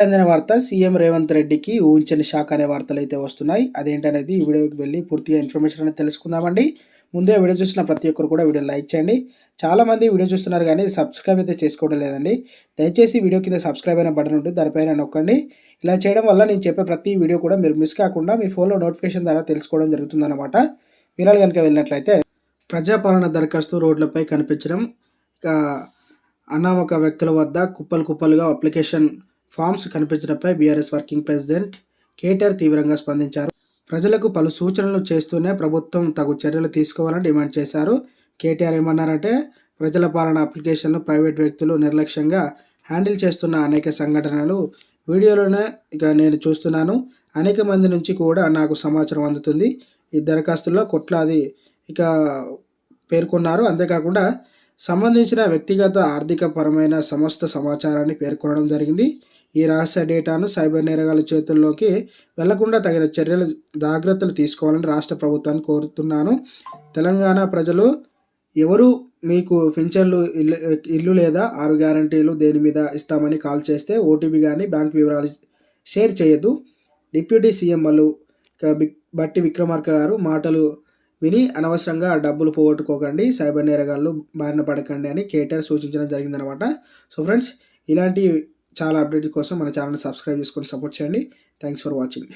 అందిన వార్త సీఎం రేవంత్ రెడ్డికి ఊహించని షాక్ అనే వార్తలు అయితే వస్తున్నాయి. అదేంటనేది ఈ వీడియోకి వెళ్ళి పూర్తిగా ఇన్ఫర్మేషన్ అనేది తెలుసుకుందామండి. ముందే వీడియో చూసిన ప్రతి ఒక్కరు కూడా వీడియో లైక్ చేయండి. చాలా మంది వీడియో చూస్తున్నారు కానీ సబ్స్క్రైబ్ అయితే చేసుకోవడం లేదండి. దయచేసి వీడియో కింద సబ్స్క్రైబ్ అయిన బటన్ ఉంటుంది దానిపైన నొక్కండి. ఇలా చేయడం వల్ల నేను చెప్పే ప్రతి వీడియో కూడా మీరు మిస్ కాకుండా మీ ఫోన్లో నోటిఫికేషన్ ద్వారా తెలుసుకోవడం జరుగుతుందన్నమాట. వీరాలు కనుక వెళ్ళినట్లయితే ప్రజాపాలన దరఖాస్తు రోడ్లపై కనిపించడం ఇక అనామక వ్యక్తుల వద్ద కుప్పలు కుప్పలుగా అప్లికేషన్ ఫామ్స్ కనిపించడంపై బీఆర్ఎస్ వర్కింగ్ ప్రెసిడెంట్ కేటీఆర్ తీవ్రంగా స్పందించారు. ప్రజలకు పలు సూచనలు చేస్తూనే ప్రభుత్వం తగు చర్యలు తీసుకోవాలని డిమాండ్ చేశారు. కేటీఆర్ ఏమన్నారంటే ప్రజల పాలన అప్లికేషన్లు ప్రైవేట్ వ్యక్తులు నిర్లక్ష్యంగా హ్యాండిల్ చేస్తున్న అనేక సంఘటనలు వీడియోలోనే ఇక నేను చూస్తున్నాను. అనేక మంది నుంచి కూడా నాకు సమాచారం అందుతుంది. ఈ దరఖాస్తుల్లో కొట్లాది ఇక పేర్కొన్నారు. అంతేకాకుండా సంబంధించిన వ్యక్తిగత ఆర్థిక పరమైన సమస్త సమాచారాన్ని పేర్కొనడం జరిగింది. ఈ రహస్య డేటాను సైబర్ నేరగాల చేతుల్లోకి వెళ్ళకుండా తగిన చర్యలు జాగ్రత్తలు తీసుకోవాలని రాష్ట్ర ప్రభుత్వాన్ని కోరుతున్నాను. తెలంగాణ ప్రజలు ఎవరు మీకు పింఛన్లు ఇల్లు ఇల్లు లేదా ఆరు గ్యారంటీలు దేని మీద ఇస్తామని కాల్ చేస్తే ఓటీపీ కానీ బ్యాంక్ వివరాలు షేర్ చేయొద్దు. డిప్యూటీ సీఎం బట్టి విక్రమార్క గారు మాటలు విని అనవసరంగా డబ్బులు పోగొట్టుకోకండి సైబర్ నేరగాళ్ళు బారిన పడకండి అని కేటీఆర్ సూచించడం జరిగిందనమాట సో ఫ్రెండ్స్ ఇలాంటి చాలా అప్డేట్ కోసం మన ఛానల్ సబ్స్క్రైబ్ చేసుకొని సపోర్ట్ చేయండి. Thanks for watching.